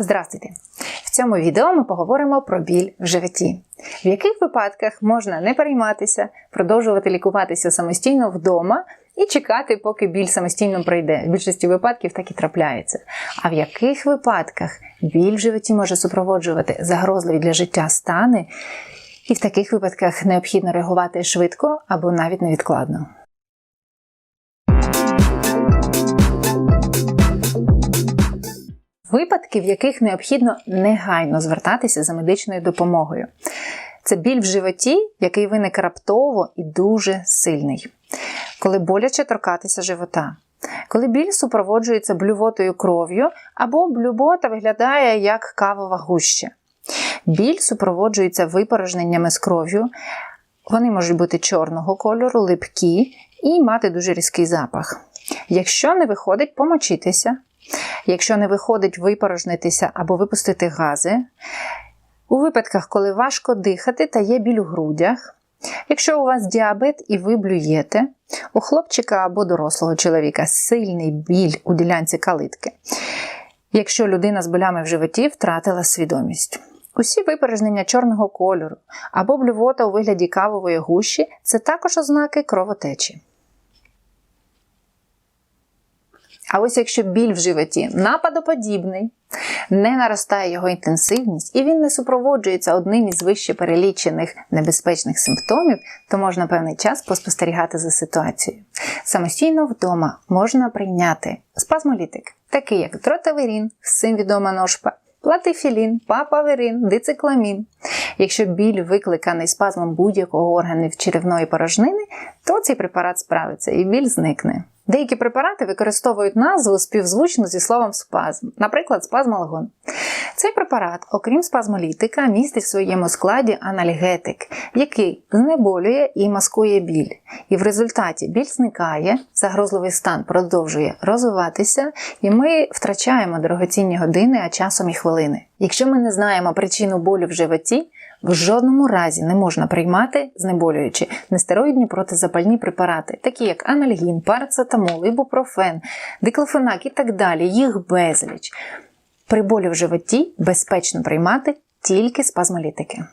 Здравствуйте! В цьому відео ми поговоримо про біль в животі. В яких випадках можна не перейматися, продовжувати лікуватися самостійно вдома і чекати, поки біль самостійно пройде. В більшості випадків так і трапляється. А в яких випадках біль в животі може супроводжувати загрозливі для життя стани, і в таких випадках необхідно реагувати швидко або навіть невідкладно. Випадки, в яких необхідно негайно звертатися за медичною допомогою. Це біль в животі, який виник раптово і дуже сильний. Коли боляче торкатися живота. Коли біль супроводжується блювотою кров'ю, або блювота виглядає як кавова гуща. Біль супроводжується випорожненнями з кров'ю. Вони можуть бути чорного кольору, липкі і мати дуже різкий запах. Якщо не виходить помочитися, якщо не виходить випорожнитися або випустити гази, у випадках, коли важко дихати та є біль у грудях, якщо у вас діабет і ви блюєте, у хлопчика або дорослого чоловіка сильний біль у ділянці калитки, якщо людина з болями в животі втратила свідомість. Усі випорожнення чорного кольору або блювота у вигляді кавової гущі це також ознаки кровотечі. А ось якщо біль в животі нападоподібний, не наростає його інтенсивність і він не супроводжується одним із вище перелічених небезпечних симптомів, то можна певний час поспостерігати за ситуацією. Самостійно вдома можна прийняти спазмолітик, такий як дротаверін, всім відома ножпа, платифілін, папаверин, дицикламін. Якщо біль викликаний спазмом будь-якого органу черевної порожнини, то цей препарат справиться і біль зникне. Деякі препарати використовують назву співзвучну зі словом спазм, наприклад, спазмалгон. Цей препарат, окрім спазмолітика, містить в своєму складі анальгетик, який знеболює і маскує біль. І в результаті біль зникає, загрозливий стан продовжує розвиватися, і ми втрачаємо дорогоцінні години, а часом і хвилини. Якщо ми не знаємо причину болю в животі, в жодному разі не можна приймати знеболюючі нестероїдні протизапальні препарати, такі як анальгін, парацетамол, ібупрофен, диклофенак і так далі. Їх безліч. При болі в животі безпечно приймати тільки спазмолітики.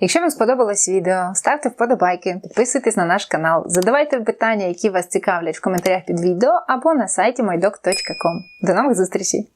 Якщо вам сподобалось відео, ставте вподобайки, підписуйтесь на наш канал, задавайте питання, які вас цікавлять в коментарях під відео або на сайті moidoc.com. До нових зустрічей!